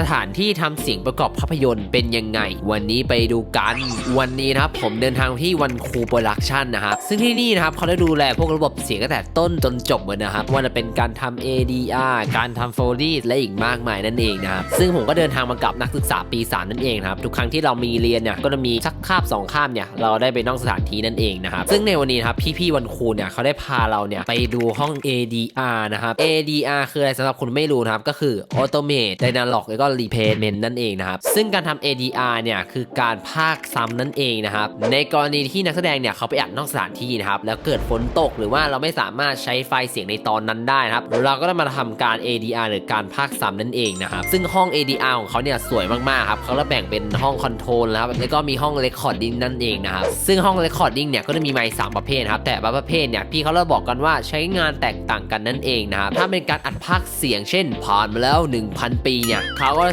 สถานที่ทำเสียงประกอบภาพยนตร์เป็นยังไง วันนี้ไปดูกัน วันนี้นะครับผมเดินทางที่วันคูโปรดักชันนะครับซึ่งที่นี่นะครับเขาได้ดูแลพวกระบบเสียงตั้งแต่ต้นจนจบเลยนะครับว่าจะเป็นการทำ ADR การทำโฟลีและอีกมากมายนั่นเองนะครับซึ่งผมก็เดินทางมากับนักศึกษาปีสามนั่นเองนะครับทุกครั้งที่เรามีเรียนเนี่ยก็จะมีสักคาบสองคาบเนี่ยเราได้ไปนอกสถานที่นั่นเองนะครับซึ่งในวันนี้นะครับพี่ๆวันคูเนี่ยเขาได้พาเราเนี่ยไปดูห้อง ADR นะครับ ADR คืออะไรสำหรับคุณไม่รู้นะครับก็คือ Automate Dialog แล้วก็ Replacement นั่นเองนะครับ ซึ่งการทำ ADR เนี่ยคือการพากซ้ำนั่นเองนะครับ ในกรณีที่นักแสดงเนี่ยเขาไปอัดนอกสถานที่นะครับ แล้วเกิดฝนตกหรือว่าเราไม่สามารถใช้ไฟเสียงในตอนนั้นได้นะครับ เราก็ต้องมาทำการ ADR หรือการพากซ้ำนั่นเองนะครับ ซึ่งห้อง ADR ของเขาเนี่ยสวยมากๆครับเขาจะแบ่งเป็นห้องคอนโทรลนะครับ แล้วก็มีห้อง Recording นั่นเองนะครับ ซึ่งห้อง Recording เนี่ยก็จะมีไมค์สามประเภทครับ แต่บางประเภทเนี่ยพี่เขาเราบอกกันว่าใช้งานแตกต่างกันนั่นเองนะครับ ถ้าเป็นการอัดพากเสียงเช่น ผ่านมาแล้ว 1,000 ปีเนี่ยเขา